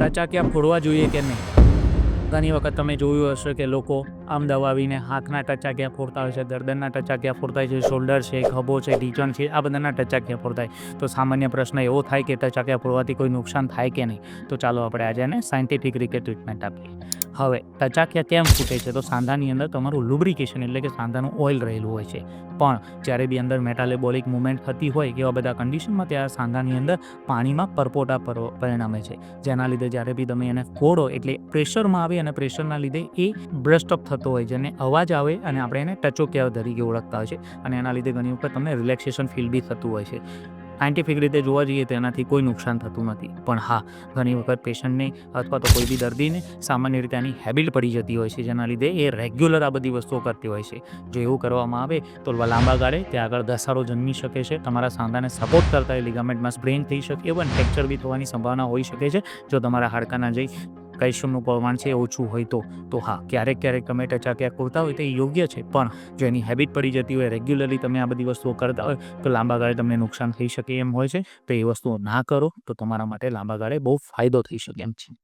ટચાકિયા ફોડવા જોઈએ કે નહીં? ઘણી વખત તમે જોયું હશે કે લોકો આમ દબાવીને હાથના ટચાક્યા ફોડતા હોય છે ગરદનના ટચાક્યા ફોડતા છે, શોલ્ડર છે, ખભો છે, ઢીચણ છે, આ બધાના ટચાક્યા ફોડતા હોય? તો સામાન્ય પ્રશ્ન એવો થાય કે ટચાક્યા ફોડવાથી કોઈ નુકસાન થાય કે નહીં? તો ચાલો આપણે આજે એને સાયન્ટિફિક રીતે ટ્રીટમેન્ટ આપીએ. હવે ટચાકિયા કેમ ફૂટે છે? તો સાંધાની અંદર તમારું લુબ્રિકેશન એટલે કે સાંધાનું ઓઇલ રહેલું હોય છે. પણ જ્યારે બી અંદર મેટાલેબોલિક મુવમેન્ટ થતી હોય એવા બધા કન્ડિશનમાં ત્યારે સાંધાની અંદર પાણીમાં પરપોટા પર પરિણમે છે. જેના લીધે જ્યારે બી તમે એને ફોડો એટલે પ્રેશરમાં આવે અને પ્રેશરના લીધે એ બ્રસ્ટ અપ થતો હોય અને અવાજ આવે અને આપણે એને ટચોકિયા તરીકે ઓળખતા હોય છે. અને એના લીધે ઘણી વખત તમને રિલેક્સેશન ફીલ બી થતું હોય છે. સાયન્ટિફિક રીતે જોવા જઈએ તો એનાથી કોઈ નુકસાન થતું નથી. પણ હા, ઘણી વખત પેશન્ટને અથવા તો કોઈ બી દર્દીને સામાન્ય રીતે આની હેબિટ પડી જતી હોય છે, જેના લીધે એ રેગ્યુલર આ બધી વસ્તુઓ કરતી હોય છે. જો એવું કરવામાં આવે તો લાંબા ગાળે ત્યાં આગળ ઘસારો જન્મી શકે છે, તમારા સાંધાને સપોર્ટ કરતા એ લિગામેન્ટમાં સ્પ્રેન થઈ શકે પણ ફ્રેક્ચર બી થવાની સંભાવના હોઈ શકે છે. જો તમારા હાડકાના જે કેલ્શિયમનું પ્રમાણ છે એ ઓછું હોય તો. તો હા, ક્યારેક ક્યારેક તમે ટચાકિયા કરતા હોય તો એ યોગ્ય છે, પણ જો એની હેબિટ પડી જતી હોય રેગ્યુલરલી તમે આ બધી વસ્તુઓ કરતા હોય, તો લાંબા ગાળે તમને નુકસાન થઈ શકે એમ હોય છે. તો એ વસ્તુઓ ના કરો, તો તમારા માટે લાંબા ગાળે બહુ ફાયદો થઈ શકે એમ છે.